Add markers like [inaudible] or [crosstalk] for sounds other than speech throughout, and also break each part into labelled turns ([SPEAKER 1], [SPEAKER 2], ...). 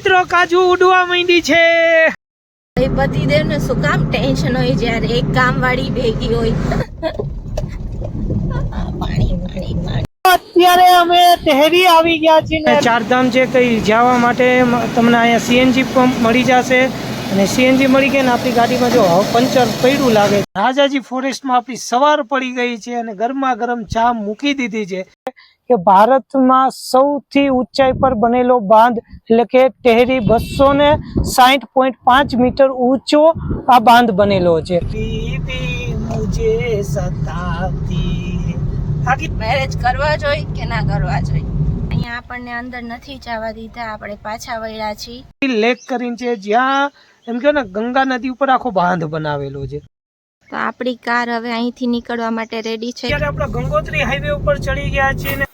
[SPEAKER 1] મિત્રો કાજુ ઉડવા માંડી છે.
[SPEAKER 2] પતિદેવ ને શું કામ ટેન્શન હોય જ્યારે એક કામ વાળી ભેગી હોય? પાણી પાણી પાણી.
[SPEAKER 1] અત્યારે અમે તહેરી આવી ગયા છીએ ચારધામ છે કઈ જવા માટે તમને અહીંયા સીએનજી પંપ મળી જશે. અને સીએનજી મળી ગઈ ને આપણી ગાડીમાં જો પંચર પડ્યું લાગે. રાજાજી ફોરેસ્ટમાં આપણી સવાર પડી ગઈ છે અને ગરમા ગરમ ચા મૂકી દીધી છે. કે ભારતમાં સૌથી ઊંચાઈ પર બનેલો બાંધ એટલે કે ટેહરી બસો ને સાઠ પોઈન્ટ પાંચ મીટર ઊંચો આ બાંધ બનેલો છે.
[SPEAKER 2] મેરેજ કરવા જોઈ કે ના કરવા જોઈ અહીંયા આપણને અંદર નથી જવા દીધા આપણે પાછા વળ્યા છીએ.
[SPEAKER 1] લેક કરીને છે જ્યાં એમ કહો ને ગંગા નદી ઉપર આખો બાંધ બનાવેલો છે.
[SPEAKER 2] તો આપણી કાર હવે અહીંથી નીકળવા માટે રેડી છે.
[SPEAKER 1] આપણે ગંગોત્રી હાઈવે ઉપર ચડી ગયા છીએ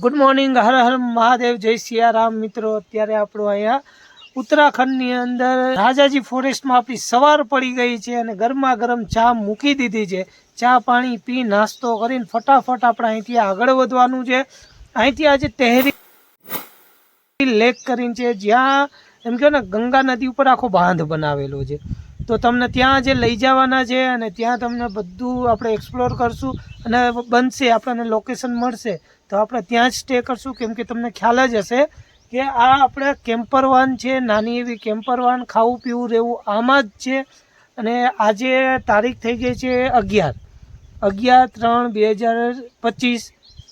[SPEAKER 1] ગુડ મોર્નિંગ હર હર મહાદેવ, જય સિયારામ. મિત્રો, અત્યારે આપણો અહીંયા ઉત્તરાખંડની અંદર રાજાજી ફોરેસ્ટમાં આપણી સવાર પડી ગઈ છે અને ગરમા ગરમ ચા મૂકી દીધી છે. ચા, પાણી પી, નાસ્તો કરીને ફટાફટ આપણે અહીંથી આગળ વધવાનું છે. અહીંથી આજે તહેરી લેક કરીને છે. જ્યાં એમ કહો ને, ગંગા નદી ઉપર આખો બાંધ બનાવેલો છે. તો તમને ત્યાં જે લઈ જવાના છે અને ત્યાં તમને બધું આપણે એક્સપ્લોર કરશું અને બનશે, આપણને લોકેશન મળશે. તો આપણે ત્યાં જ સ્ટે કરશું. કેમ કે તમને ખ્યાલ જ હશે કે આ આપણે કેમ્પર વાન છે, નાની એવી કેમ્પર વાન ખાવું, પીવું, રહેવું, આમાં જ છે. અને આજે તારીખ થઈ ગઈ છે અગિયાર. અગિયાર ત્રણ બે હજાર પચીસ.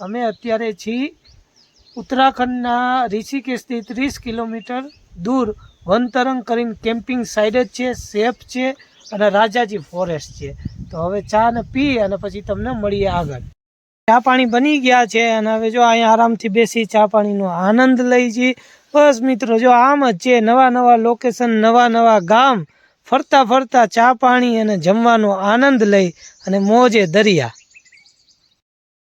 [SPEAKER 1] અમે અત્યારે છીએ ઉત્તરાખંડના ઋષિકેશથી ત્રીસ કિલોમીટર દૂર. વનતરંગ કરીને કેમ્પિંગ સાઈડ જ છે, સેફ છે અને રાજાજી ફોરેસ્ટ છે. તો હવે ચા ને પી અને પછી તમને મળીએ આગળ. ચા પાણી બની ગયા છે અને હવે જો અહીંયા આરામથી બેસી ચા પાણીનો આનંદ લઈ જઈ બસ મિત્રો, જો આમ જ છે, નવા નવા લોકેશન નવા નવા ગામ, ફરતા ફરતા ચા પાણી અને જમવાનો આનંદ લઈ અને મોજે દરિયા.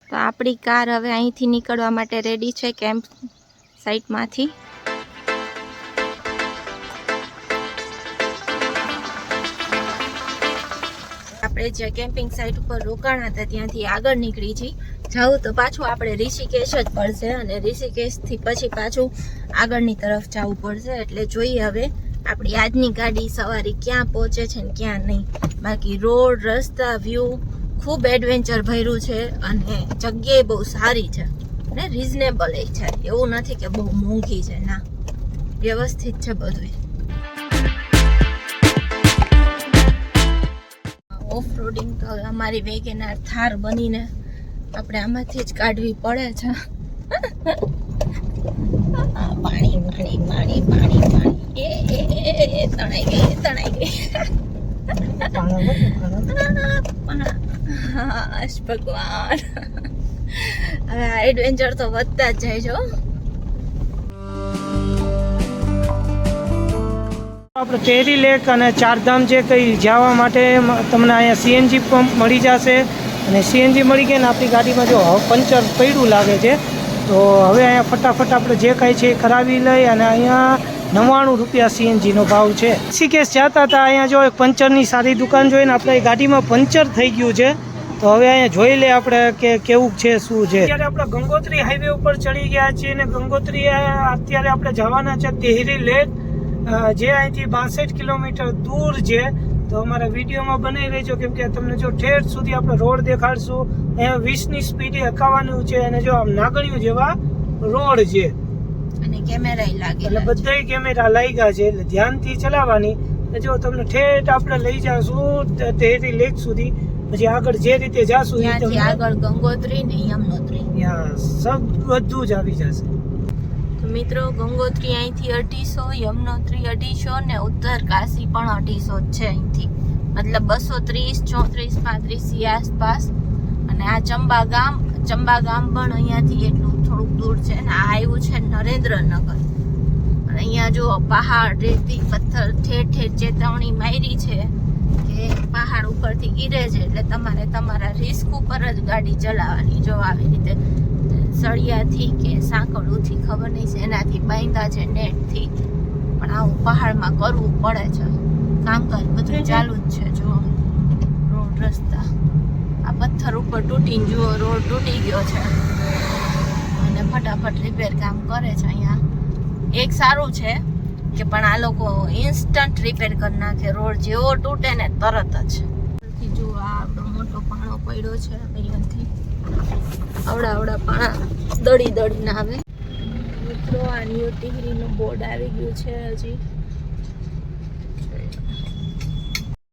[SPEAKER 2] તો આપણી કાર હવે અહીંથી નીકળવા માટે રેડી છે કેમ્પ સાઇટમાંથી આપણે જે કેમ્પિંગ સાઇટ ઉપર રોકાણા હતા, ત્યાંથી આગળ નીકળી છીએ જવું તો પાછું આપણે ઋષિકેશ જ પડશે અને ઋષિકેશથી પછી પાછું આગળની તરફ જવું પડશે. એટલે જોઈએ હવે આપણી આજની ગાડી સવારી ક્યાં પહોંચે છે ને ક્યાં નહીં. બાકી રોડ, રસ્તા વ્યૂ ખૂબ એડવેન્ચર ભર્યું છે અને જગ્યાએ બહુ સારી છે અને રિઝનેબલ છે. એવું નથી કે બહુ મોંઘી છે. ના, વ્યવસ્થિત છે બધું ઓફ રોડિંગ તો અમારી વેગેનાર થાર બનીને આપણે આમાંથી જ કાઢવી પડે છે. પાણી પાણી પાણી પાણી પાણી. એ તણાઈ ગઈ તણાઈ ગઈ. ભગવાન. હવે આ એડવેન્ચર તો વધતા જ જાય છો
[SPEAKER 1] આપણે ટેરી લેક અને ચારધામ જે કંઈ જવા માટે તમને અહીંયા સીએનજી પંપ મળી જશે. અને સીએનજી મળી ગયા ને આપણી ગાડીમાં જો પંચર પડ્યું લાગે છે, તો હવે અહીંયા ફટાફટ આપણે જે કાંઈ છે એ કરાવી લઈ અને અહીંયા નવ્વાણું રૂપિયા સીએનજીનો ભાવ છે. ઋષિકેશ જતા હતા, અહીંયા જો પંચરની સારી દુકાન જોઈને આપણે ગાડીમાં પંચર થઈ ગયું છે. તો હવે અહીંયા જોઈ લે આપણે કે કેવું છે, શું છે. અત્યારે આપણે ગંગોત્રી હાઈવે ઉપર ચડી ગયા છીએ અને ગંગોત્રી અત્યારે આપણે જવાના છે તેહરી લેક. જે અહીંથી બાસઠ કિલોમીટર દૂર છે તો અમારા વિડીયોમાં બનાવી રહેજો કેમ કે તમને જો ઠેર સુધી આપણે રોડ દેખાડશું અહીંયા વીસની સ્પીડે હકાવાનું છે અને જો આમ નાગણિયું જેવા રોડ છે.
[SPEAKER 2] અને કેમેરા લાગે
[SPEAKER 1] એટલે બધાય કેમેરા લાગ્યા છે એટલે ધ્યાનથી ચલાવવાની. જો તમને ઠેઠ આપણે લઈ જાશું તેરી લેક સુધી પછી આગળ જે રીતે જાશું એ
[SPEAKER 2] ત્યાંથી
[SPEAKER 1] તમને
[SPEAKER 2] આગળ ગંગોત્રી ને યમનોત્રી.
[SPEAKER 1] સબ બધું જ આવી જશે.
[SPEAKER 2] મિત્રો, ગંગોત્રી અહીંથી અઢીસો, યમનોત્રી અઢીસો ને ઉત્તર કાશી પણ અઢીસો જ છે અહીંથી. મતલબ બસો ત્રીસ ચોત્રીસ, પાંત્રીસની આસપાસ. અને આ ચંબા ગામ ચંબા ગામ પણ અહીંયાથી એટલું થોડુંક દૂર છે અને આ આવ્યું છે નરેન્દ્રનગર. અને અહીંયા જો પહાડ, રેતી, પથ્થર, ઠેર ઠેર ચેતવણી મારી છે કે પહાડ ઉપરથી ગીરે છે એટલે તમારે તમારા રિસ્ક ઉપર જ ગાડી ચલાવવાની, જો આવી રીતે સળિયાથી કે સાંકળુંથી ખબર નહીં છે એનાથી બાંધ્યા છે નેટથી. પણ આવું પહાડમાં કરવું પડે છે. કામકાજ બધું ચાલુ જ છે જો રોડ રસ્તા. આ પથ્થર ઉપર તૂટીને જુઓ રોડ તૂટી ગયો છે. અને ફટાફટ રિપેર કામ કરે છે અહીંયા. એક સારું છે કે પણ આ લોકો ઇન્સ્ટન્ટ રિપેર કરી નાખે. રોડ જેવો તૂટે ને તરત જ. જુઓ આ મોટો પાણો પડ્યો છે અહીંયાથી આવડા આવડા પાણા દળી દળીને આવે. મિત્રો, આ ન્યૂ ટિહરીનું બોર્ડ આવી ગયું છે હજી.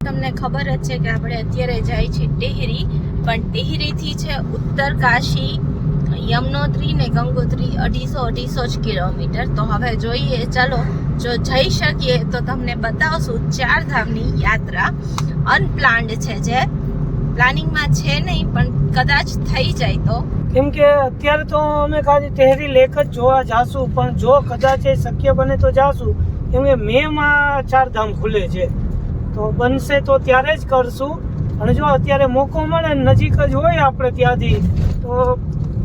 [SPEAKER 2] તમને ખબર જ છે કે આપણે અત્યારે જાય છે ટેહરી, પણ ટેહરીથી છે ઉત્તર કાશી યમનોત્રી ને ગંગોત્રી અઢીસો અઢીસો જ કિલોમીટર. તો હવે જોઈએ, ચાલો, જો જઈ શકીએ તો તમને બતાવશું ચાર ધામની યાત્રા અનપ્લાન્ડ છે જે. પ્લાનિંગમાં છે નહીં પણ કદાચ થઈ જાય તો.
[SPEAKER 1] કેમ કે અત્યારે તો અમે ખાલી તહેરી લેખ જ જોવા જાશું પણ જો કદાચ એ શક્ય બને તો જાશું. કેમ કે મે માં ચાર ધામ ખુલે છે. તો બનશે તો ત્યારે જ કરશું. અને જો અત્યારે મોકો મળે નજીક જ હોય આપણે ત્યાંથી તો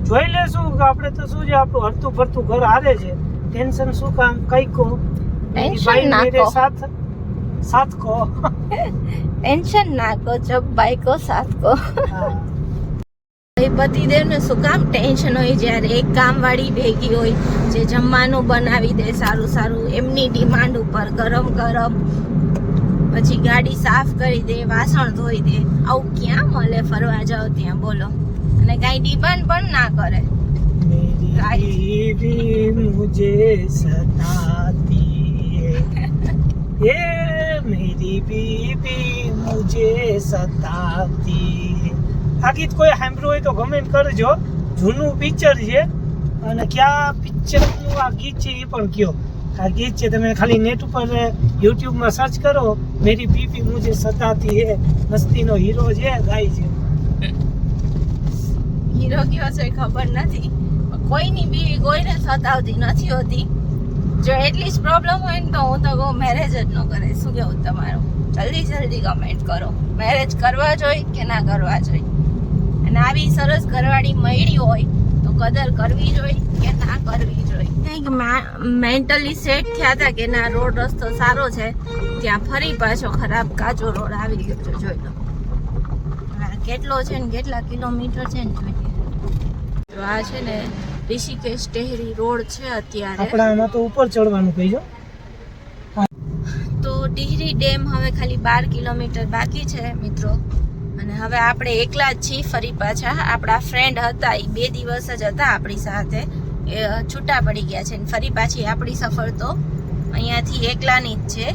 [SPEAKER 1] જોઈ લેશું કે આપણે તો શું છે આપણું હરતું ફરતું ઘર હારે છે. ટેન્શન શું કામ? કઈ કો
[SPEAKER 2] Tension
[SPEAKER 1] ભાઈ
[SPEAKER 2] ના
[SPEAKER 1] મેરે
[SPEAKER 2] કો.
[SPEAKER 1] સાથ સાથ કો
[SPEAKER 2] ટેન્શન ના કો જબ બાઈક કો સાથ કો પતિદેવને શું કામ ટેન્શન હોય જ્યારે એક કામવાળી ભેગી હોય જે જમવાનું બનાવી દે સારું સારું એમની ડિમાન્ડ ઉપર ગરમ ગરમ પછી ગાડી સાફ કરી દે વાસણ ધોઈ દે. આવું ક્યાં મળે? ફરવા જાઓ ત્યાં બોલો. અને કાંઈ ડિમાન્ડ પણ ના કરે.
[SPEAKER 1] મુજે
[SPEAKER 2] Right.
[SPEAKER 1] મેરી બીબી મુજે સતાતી આ ગીત કોઈ સાંભળ્યું હોય તો કમેન્ટ કરજો. જૂનું પિક્ચર છે. અને ક્યાં પિક્ચરનું આ ગીત છે એ પણ કયો. આ ગીત છે તમે ખાલી નેટ ઉપર યુટ્યુબમાં સર્ચ કરો. મેરી બીપી મુજે સતાતી હે. મસ્તીનો હીરો છે, ગાય છે.
[SPEAKER 2] હીરો કયો છે ખબર નથી. કોઈની બી કોઈને સતાવતી નથી હોતી. જો એટલી જ પ્રોબ્લેમ હોય ને તો હું તો કહું મેરેજ જ ન કરે શું કેવું તમારું? જલ્દી જલ્દી કમેન્ટ કરો. મેરેજ કરવા જોઈએ કે ના કરવા જોઈએ અને આવી સરસ ઘરવાળી મળી હોય તો કદર કરવી જોઈએ કે ના કરવી જોઈએ કંઈક મેન્ટલી સેટ થયા હતા કે ના, રોડ રસ્તો સારો છે, ત્યાં ફરી પાછો ખરાબ કાચો રોડ આવી ગયો છે, જોઈ લો. કેટલો છે ને કેટલા કિલોમીટર છે ને જોઈએ. જો આ છે ને ઋષિકેશ ટેહરી રોડ છે અત્યારે.
[SPEAKER 1] આપણે આમાં તો ઉપર ચડવાનું કહીજો
[SPEAKER 2] તો ટિહરી ડેમ હવે ખાલી બાર કિલોમીટર બાકી છે મિત્રો. અને હવે આપણે એકલા જ છીએ ફરી પાછા. આપણા ફ્રેન્ડ હતા એ બે દિવસ જ હતા આપણી સાથે. એ છૂટા પડી ગયા છે. અને ફરી પાછી આપણી સફર તો અહીંયાથી એકલાની જ છે.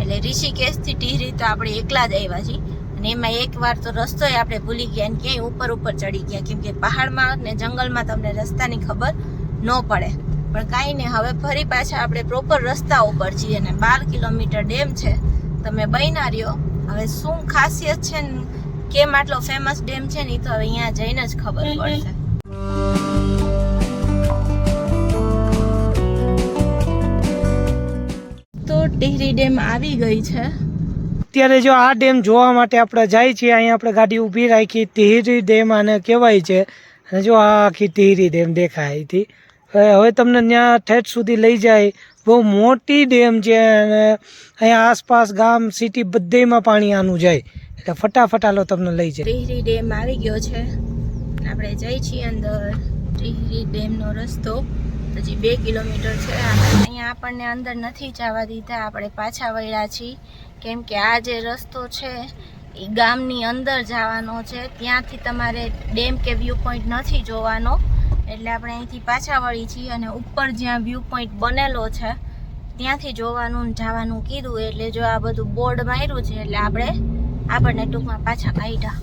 [SPEAKER 2] એટલે ઋષિકેશથી ટિહરી તો આપણે એકલા જ આવ્યા છીએ. અને એમાં એક વાર તો રસ્તોય આપણે ભૂલી ગયા અને ક્યાંય ઉપર ઉપર ચડી ગયા કેમ કે પહાડમાં ને જંગલમાં તમને રસ્તાની ખબર ન પડે. પણ કાંઈ નહીં હવે ફરી પાછા આપણે પ્રોપર રસ્તા ઉપર છીએ અને બાર કિલોમીટર ડેમ છે. તમે બન્યા રહ્યો. હવે શું ખાસિયત છે ને કેમ આટલો ફેમસ ડેમ છે ને એ તો હવે અહીંયા જઈને જ ખબર પડશે. તો ટિહરી ડેમ આવી ગઈ છે.
[SPEAKER 1] અત્યારે જો આ ડેમ જોવા માટે આપણે જાય છીએ, અહીંયા આપણે ગાડી ઊભી રાખી, તિહરી ડેમ આને કહેવાય છે. અને જો આ આખી તિહરી ડેમ દેખાય હતી હવે તમને ત્યાં ઠેઠ સુધી લઈ જાય. બહુ મોટી ડેમ છે અને અહીંયા આસપાસ ગામ, સિટી બધેમાં પાણી આનું જાય. એટલે ફટાફટ આલો તમને લઈ જાય.
[SPEAKER 2] ટિહરી ડેમ આવી ગયો છે. આપણે જઈ છીએ અંદર. ટિહરી ડેમનો રસ્તો. હજી બે કિલોમીટર છે અને અહીંયા આપણને અંદર નથી જવા દીધા. આપણે પાછા વળ્યા છીએ. કેમ કે આ જે રસ્તો છે એ ગામની અંદર જવાનો છે. ત્યાંથી તમારે ડેમ કે વ્યૂ પોઈન્ટ નથી જોવાનો. એટલે આપણે અહીંથી પાછા વળી છીએ અને ઉપર જ્યાં વ્યૂ પોઈન્ટ બનેલો છે ત્યાંથી જોવાનું જવાનું કીધું. એટલે જો આ બધું બોર્ડ માર્યું છે એટલે આપણે આપણને ટૂંકમાં પાછા કાઢ્યા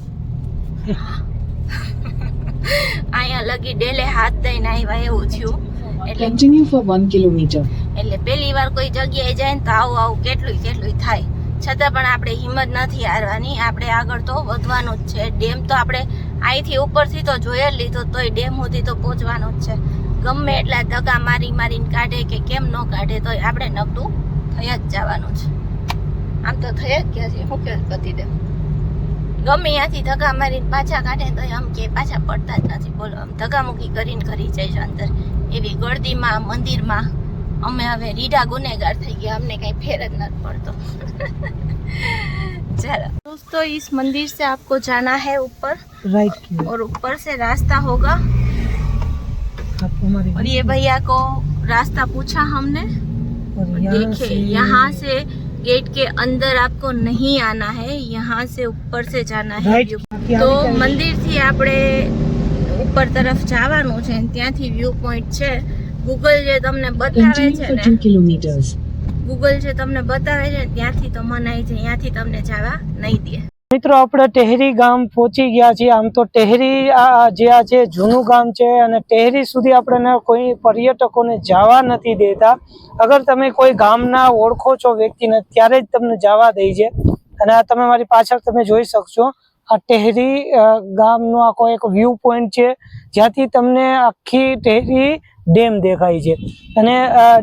[SPEAKER 2] [laughs] અહીંયા લગી ડેલે હાથ દઈને આવ્યા એવું થયું. એટલે
[SPEAKER 3] ફોર 1 kilometer.
[SPEAKER 2] એટલે પહેલી વાર કોઈ જગ્યાએ જાય ને તો આવું આવું કેટલું કેટલું થાય. છતાં પણ આપણે હિંમત નથી હારવાની. આપણે આગળ તો વધવાનું જ છે. ડેમ તો આપણે અહીંથી ઉપરથી તો જોઈ જ લીધો તોય ડેમ સુધી તો પહોંચવાનું જ છે. ગમે એટલા ધક્કા મારી મારીને કાઢે કે કેમ ન કાઢે તોય આપણે નબળું થઈ જ જવાનું છે. આમ તો થઈ જ ગયા છે હું કે પતિ દે ગમે ત્યાંથી ધક્કા મારીને પાછા કાઢે તો આમ કે પાછા પડતા જ નથી. બોલો આમ ધક્કામુક્કી કરીને ઘરી જાય છે અંદર. એવી ગળદીમાં મંદિરમાં અમે હવે રીઢા ગુનેગાર થઈ ગયા અમને કઈ ફેર જ નથી પડતો चलो दोस्तों इस मंदिर से आपको जाना है ऊपर
[SPEAKER 1] રાઈટ
[SPEAKER 2] और ऊपर से रास्ता होगा
[SPEAKER 1] आप हमारे
[SPEAKER 2] और ये भैया को रास्ता पूछा हमने
[SPEAKER 1] और यहाँ
[SPEAKER 2] देखिए
[SPEAKER 1] से
[SPEAKER 2] यहाँ से गेट के अंदर आपको नहीं आना है यहाँ से ऊपर से जाना है
[SPEAKER 1] राइट
[SPEAKER 2] व्यू તો મંદિરથી આપણે ઉપર તરફ જવાનું છે ત્યાંથી વ્યૂ પોઈન્ટ છે. ગૂગલ જે તમને બતાવે છે ને ગૂગલ જે તમને બતાવે છે ત્યાંથી તો મનાય છે ત્યાંથી તમને જવા નહીં દે.
[SPEAKER 1] મિત્રો આપણે ટેહરી ગામ પહોંચી ગયા છીએ. આમ તો ટેહરી આ જે આ છે જૂનું ગામ છે અને ટેહરી સુધી આપણે કોઈ પર્યટકોને જવા નથી દેતા. અગર તમે કોઈ ગામના ઓળખો છો વ્યક્તિને ત્યારે જ તમને જવા દે છે. અને આ તમે મારી પાછળ તમે જોઈ શકશો. આ ટેહરી ગામનો આખો એક વ્યૂ પોઈન્ટ છે. જ્યાંથી તમને આખી ટેહરી ડેમ દેખાય છે. અને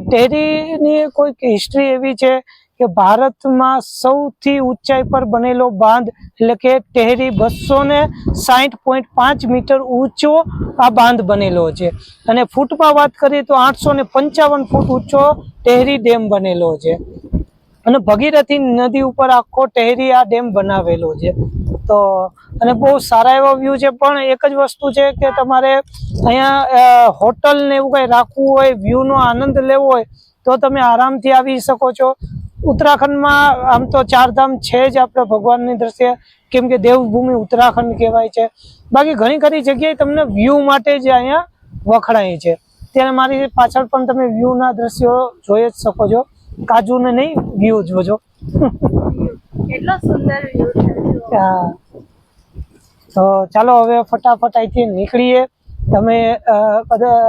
[SPEAKER 1] ટેહરીની કોઈક હિસ્ટ્રી એવી છે કે ભારતમાં સૌથી ઊંચાઈ પર બનેલો બાંધ, એટલે કે ટેહરી બસો ને સાહીઠ પોઈન્ટ પાંચ મીટર ઊંચો આ બાંધ બનેલો છે. અને ફૂટમાં વાત કરીએ તો આઠસો ને પંચાવન ફૂટ ઊંચો ટેહરી ડેમ બનેલો છે. અને ભગીરથી નદી ઉપર આખો ટેહરી આ ડેમ બનાવેલો છે. તો, અને બહુ સારા એવા વ્યૂ છે, પણ એક જ વસ્તુ છે કે તમારે અહીંયા હોટલ ને એવું કંઈ રાખવું હોય વ્યૂનો આનંદ લેવો હોય, તો તમે આરામથી આવી શકો છો. ઉત્તરાખંડમાં આમ તો ચારધામ છે જ આપણે ભગવાનની દ્રષ્ટિએ, કેમ કે દેવભૂમિ ઉત્તરાખંડ કહેવાય છે. બાકી ઘણી ખરી જગ્યાએ તમને વ્યૂ માટે જ અહીંયા વખણાય છે. ત્યારે મારી પાછળ પણ તમે વ્યૂના દ્રશ્યો જોઈ જ શકો છો. કાજુને નહીં વ્યૂ જોજો
[SPEAKER 2] કેટલો સુંદર
[SPEAKER 1] હા. તો ચાલો હવે ફટાફટ અહીંથી નીકળીએ. તમે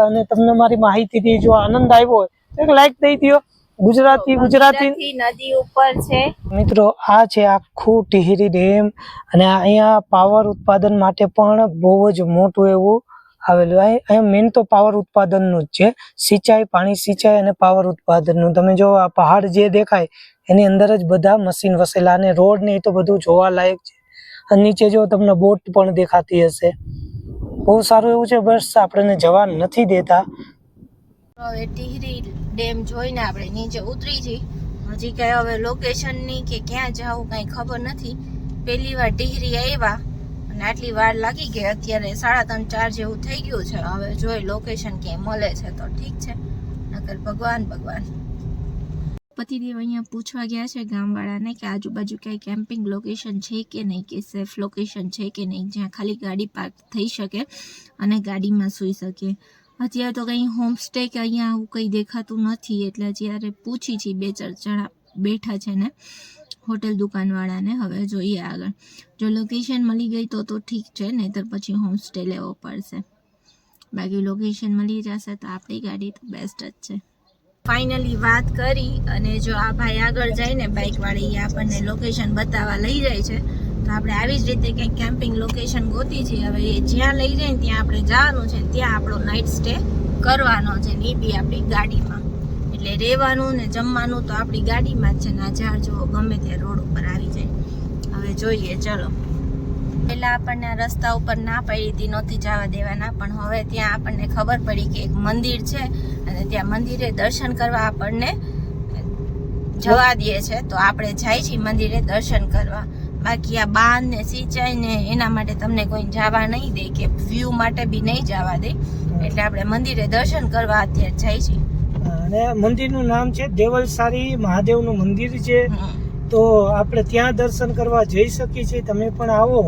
[SPEAKER 1] અને તમને મારી માહિતીથી જો આનંદ આવ્યો હોય તો એક લાઈક દઈ દો ગુજરાતી ગુજરાતી
[SPEAKER 2] નદી ઉપર છે.
[SPEAKER 1] મિત્રો આ છે આખું ટિહરી ડેમ. અને અહીંયા પાવર ઉત્પાદન માટે પણ બહુ જ મોટું એવું આવેલું. અહીં- અહીંયા મેઇન તો પાવર ઉત્પાદનનું જ છે. સિંચાઈ, પાણી સિંચાઈ અને પાવર ઉત્પાદનનું. તમે જો આ પહાડ જે દેખાય, એની અંદર જ બધા મશીન વસેલા અને રોડ ને એ તો બધું જોવા લાયક છે. અને નીચે જો તમને બોટ પણ દેખાતી હશે. બહુ સારું એવું છે, બસ આપણને જવા નથી દેતા.
[SPEAKER 2] હવે ટિહરી ડેમ જોઈને આપણે નીચે ઉતરી જઈ હજી કઈ હવે લોકેશનની કે ક્યાં જવું કઈ ખબર નથી. પહેલી વાર ટિહરી આવ્યા. અને આટલી વાર લાગી ગઈ, અત્યારે સાડા ત્રણ ચાર જેવું થઈ ગયું છે. હવે જોઈ લોકેશન ક્યાંય મળે છે તો ઠીક છે. નકર ભગવાન ભગવાન. પતિદેવ અહીંયા પૂછવા ગયા છે ગામવાળાને કે આજુબાજુ ક્યાંય કેમ્પિંગ લોકેશન છે કે નહીં, કે સેફ લોકેશન છે કે નહીં, જ્યાં ખાલી ગાડી પાર્ક થઈ શકે અને ગાડીમાં સૂઈ શકે. અત્યારે તો કંઈ હોમસ્ટે કે અહીંયા આવું કંઈ દેખાતું નથી, એટલે જ્યારે પૂછી છીએ બે ચાર જણા બેઠા છે ને હોટેલ દુકાનવાળાને હવે જોઈએ આગળ. જો લોકેશન મળી ગઈ તો તો ઠીક છે, નહીતર પછી હોમસ્ટે લેવો પડશે. બાકી લોકેશન મળી જશે તો આપણી ગાડી તો બેસ્ટ જ છે. ફાઇનલી વાત કરી અને જો આ ભાઈ આગળ જઈને બાઇકવાળી એ આપણને લોકેશન બતાવવા લઈ જાય છે, તો આપણે આવી જ રીતે કંઈક કેમ્પિંગ લોકેશન ગોતી છે. હવે એ જ્યાં લઈ જાય ત્યાં આપણે જવાનું છે, ત્યાં આપણો નાઇટ સ્ટે કરવાનો છે. ને એ બી આપણી ગાડીમાં. એટલે રહેવાનું ને જમવાનું તો આપણી ગાડીમાં જ છે ને આ ઝાડ જો ગમે ત્યાં રોડ ઉપર આવી જાય. હવે જોઈએ ચલો. પહેલાં આપણને આ રસ્તા ઉપર ના પડી હતી નહોતી જવા દેવાના પણ હવે ત્યાં આપણને ખબર પડી કે એક મંદિર છે અને ત્યાં મંદિરે દર્શન કરવા આપણને જવા દે છે. તો આપણે જાય છીએ મંદિરે દર્શન કરવા. બાકી આ બાંધ ને સિંચાઈ ને એના માટે તમને કોઈ જવા નહીં દે કે વ્યૂ માટે બી નહીં જવા દે. એટલે આપણે મંદિરે દર્શન કરવા અત્યારે જાય છીએ.
[SPEAKER 1] અને મંદિરનું નામ છે દેવલસારી મહાદેવનું મંદિર છે. તો આપણે ત્યાં દર્શન કરવા જઈ શકીએ છીએ. તમે પણ આવો.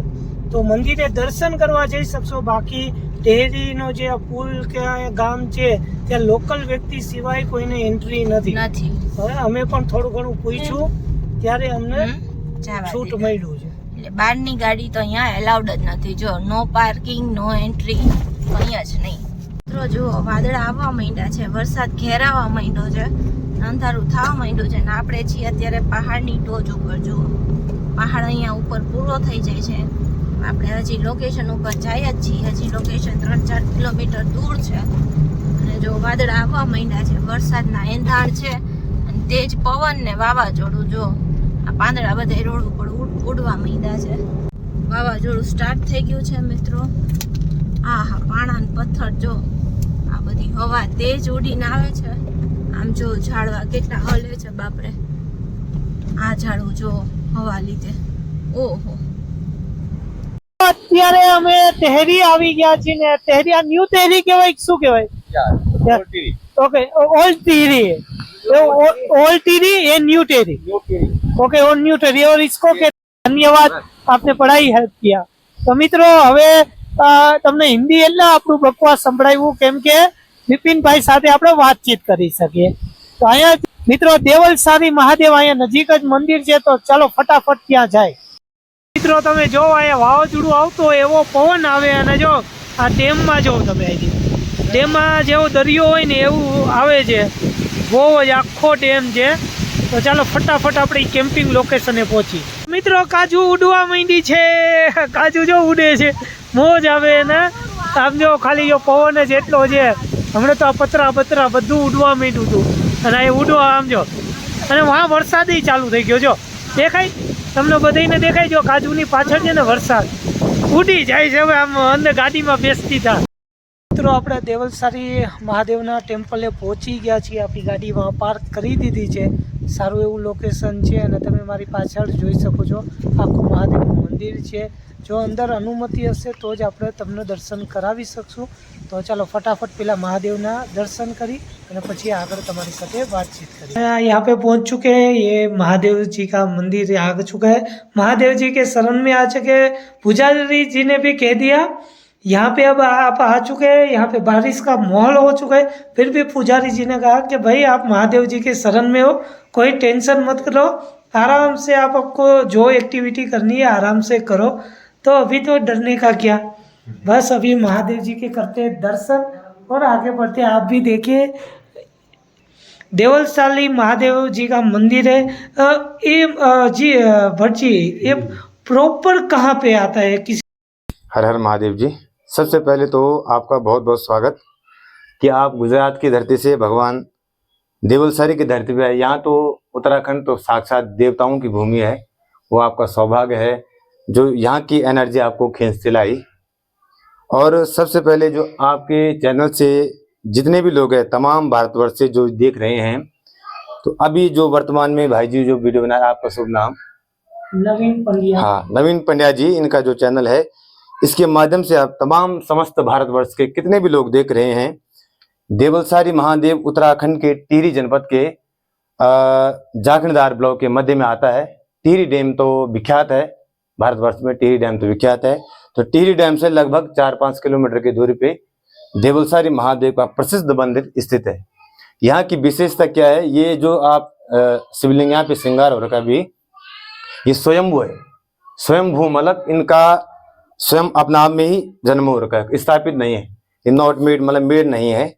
[SPEAKER 1] તો મંદિરે દર્શન કરવા જઈ શકશો. બાકી ટેહરીનો જે આ પુલ કે ગામ છે ત્યાં લોકલ વ્યક્તિ સિવાય કોઈને એન્ટ્રી નથી.
[SPEAKER 2] નથી.
[SPEAKER 1] હવે અમે પણ થોડું ઘણું પૂછ્યું. ત્યારે અમને. છૂટ મળ્યું છે.
[SPEAKER 2] એટલે બહારની ગાડી તો અહીંયા એલાઉડ જ નથી. જો નો પાર્કિંગ નો એન્ટ્રી અહીંયા જ નહીં. મિત્રો, જુઓ, વાદળા આવવા માંડ્યા છે, વરસાદ ઘેરાવા માંડ્યો છે, અંધારું થવા માંડ્યું છે ને આપણે છીએ અત્યારે પહાડની ટોચ ઉપર, જુઓ. પહાડ અહીંયા ઉપર પૂરો થઈ જાય છે. આપણે હજી લોકેશન ઉપર જાય જ છીએ. હજી લોકેશન ત્રણ ચાર કિલોમીટર દૂર છે. અને જો વાદળા આવવા માંડ્યા છે, વરસાદના એંધાણ છે અને તેજ પવન ને વાવાઝોડું જો આ પાંદડા બધા રોડ ઉપર ઉડ- ઉડવા માંડ્યા છે. વાવાઝોડું સ્ટાર્ટ થઈ ગયું છે, મિત્રો. આ હા પાણા પથ્થર જો બધી હવા તેજ ઉડીને આવે છે આમ જો ઝાડવા કેટલા હલે છે બાપરે આ ઝાડવું જો હવા લીધે ઓહો
[SPEAKER 1] અત્યારે અમે ટેહરી આવી ગયા છીએ ને ટેહરી આ ન્યૂ ટેહરી કહેવાય કે શું કહેવાય Yeah. Okay, old theory. Old theory a new theory okay और न्यू टेरी और इसको કે ધન્યવાદ આપને પઢાઈ હેલ્પ કિયા તો મિત્રો હવે અ, તમને હિન્દી એટલે આપણું બકવાસ સંભળાવ્યું કેમ કે બિપિનભાઈ સાથે આપણે વાતચીત કરી શકીએ. તો અહીંયા મિત્રો દેવલસારી મહાદેવ અહીંયા નજીક જ મંદિર છે, તો ચાલો ફટાફટ ત્યાં જાય. મિત્રો, તમે જો અહીંયા વાવાઝોડું આવતું એવો પવન આવે અને જો આ ડેમમાં જો તમે અહીં ડેમમાં જેવો દરિયો હોય ને એવું આવે છે. બહુ જ આખો ડેમ છે. તો ચાલો ફટાફટ આપણે કેમ્પિંગ લોકેશને પહોંચી મિત્રો, કાજુ ઉડવા માંડી છે. કાજુ જો ઉડે છે. મોજ આવે ને? આમ જો ખાલી જો પવન જ એટલો છે. હમણાં તો આ પતરા પતરા બધું ઉડવા માંડ્યું હતું અને એ ઉડવા આમ જો. અને વાં વરસાદ ચાલુ થઈ ગયો જો. દેખાય? તમને બધાને દેખાય જો કાજુની પાછળ છે ને વરસાદ? ઉડી જાય છે હવે આમ અંદર ગાડીમાં બેસતી હતા મિત્રો, આપણે દેવલસારી મહાદેવના ટેમ્પલે પહોંચી ગયા છીએ. આપણી ગાડી વहाँ પાર્ક કરી દીધી છે. સારું એવું લોકેશન છે અને તમે મારી પાછળ જોઈ શકો છો આખું મહાદેવનું મંદિર છે જો અંદર અનુમતિ હશે તો જ આપણે તમને દર્શન કરાવી શકશું તો ચાલો ફટાફટ પેલા મહાદેવના દર્શન કરી અને પછી આગળ તમારી સાથે बातचीत करें यहाँ पे पहुंच चुके हैं ये महादेव जी का मंदिर आ चुका है महादेव जी के शरण में आ चुके हैं पुजारी जी ने भी कह दिया यहाँ पे अब आप आ चुके हैं यहाँ पे बारिश का माहौल हो चुका है फिर भी पुजारी जी ने कहा कि भाई आप महादेव जी के शरण में हो कोई टेंशन मत करो। आराम से आप आपको जो एक्टिविटी करनी है, आराम से करो। तो अभी तो डरने का क्या? बस अभी महादेव जी के करते दर्शन और आगे बढ़ते आप भी देखिए देवलसाली महादेव जी का मंदिर है। ये जी भट्ट जी ये प्रॉपर कहाँ पे आता है? किस
[SPEAKER 3] हर हर महादेव जी, सबसे पहले तो आपका बहुत बहुत स्वागत कि आप गुजरात की धरती से भगवान देवलसारी की धरती पर आए यहाँ तो उत्तराखंड तो साक्षात देवताओं की भूमि है। वो आपका सौभाग्य है। जो यहाँ की एनर्जी आपको खींचती लाई और सबसे पहले जो आपके चैनल से जितने भी लोग हैं तमाम भारतवर्ष से जो देख रहे हैं तो अभी जो वर्तमान में भाई जी जो वीडियो बना रहे हैं, आपका शुभ नाम?
[SPEAKER 1] नवीन पंड्या।
[SPEAKER 3] हाँ नवीन पंड्या जी इनका जो चैनल है इसके माध्यम से आप तमाम समस्त भारतवर्ष के कितने भी लोग देख रहे हैं देवलसारी महादेव उत्तराखंड के टिहरी जनपद के जाखणदार ब्लॉक के मध्य में आता है। टिहरी डैम तो विख्यात है, भारतवर्ष में टिहरी डैम तो विख्यात है। तो टिहरी डैम से लगभग चार पाँच किलोमीटर की दूरी पे देवलसारी महादेव का प्रसिद्ध मंदिर स्थित है। यहाँ की विशेषता क्या है? ये जो आप शिवलिंग यहाँ पे श्रृंगार हो रखा भी ये स्वयंभू है। स्वयंभू मतलब इनका स्वयं अपने आप में ही जन्म हो रखा है, स्थापित नहीं है। ये नॉट मेड मतलब मेड नहीं है।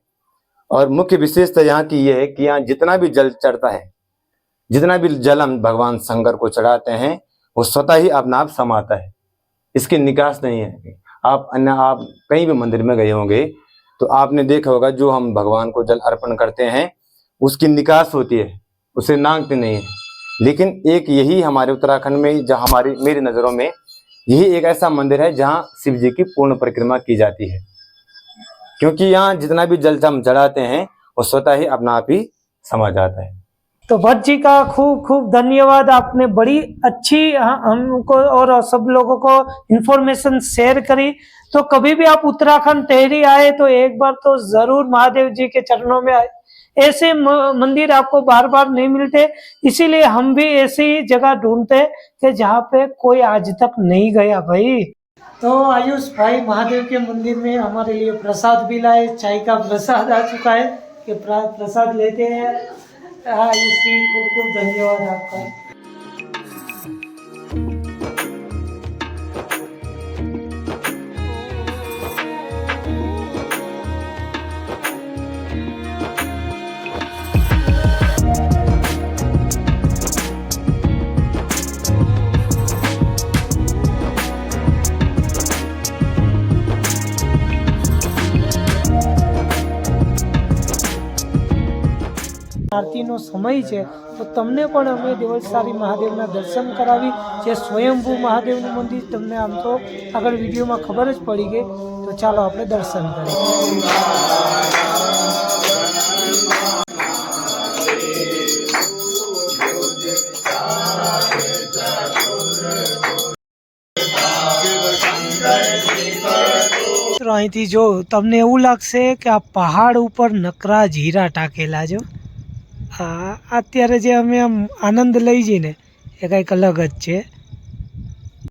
[SPEAKER 3] और मुख्य विशेषता यहाँ की ये है कि यहाँ जितना भी जल चढ़ता है, जितना भी जल हम भगवान शंकर को चढ़ाते हैं, वो स्वतः ही अपना आप समाता है। इसकी निकास नहीं है। आप अन्य, आप कहीं भी मंदिर में गए होंगे तो आपने देखा होगा जो हम भगवान को जल अर्पण करते हैं, उसकी निकास होती है, उसे नांगते नहीं है। लेकिन एक यही हमारे उत्तराखंड में, जहाँ हमारी मेरी नज़रों में, यही एक ऐसा मंदिर है जहाँ शिव जी की पूर्ण परिक्रमा की जाती है। क्योंकि यहाँ जितना भी जल हम चढ़ाते हैं, वो स्वतः ही अपना आप ही समा जाता है।
[SPEAKER 1] तो भट्ट जी का खूब खूब धन्यवाद। आपने बड़ी अच्छी हमको और सब लोगों को इन्फॉर्मेशन शेयर करी। तो कभी भी आप उत्तराखंड टेहरी आए तो एक बार तो ज़रूर महादेव जी के चरणों में आए। ऐसे मंदिर आपको बार बार नहीं मिलते, इसीलिए हम भी ऐसी जगह ढूंढते हैं कि जहाँ पे कोई आज तक नहीं गया भाई। तो आयुष भाई महादेव के मंदिर में हमारे लिए प्रसाद भी लाए, चाय का प्रसाद आ चुका है कि प्रसाद लेते हैं। आयुष जी खूब खूब धन्यवाद आपका। આરતીનો સમય છે, તો તમને પણ અમે દેવલસારી મહાદેવના દર્શન કરાવી, જે સ્વયંભૂ મહાદેવનું મંદિર તમને આમ તો આગળ વિડીયોમાં ખબર જ પડી ગઈ, તો ચાલો આપણે દર્શન કરીએ. અહીંથી જો તમને એવું લાગશે કે આ પહાડ ઉપર નકરા જીરા ટાંકેલા જો આ અત્યારે જે અમે આમ આનંદ લઈ જઈએ ને એ કંઈક અલગ જ છે.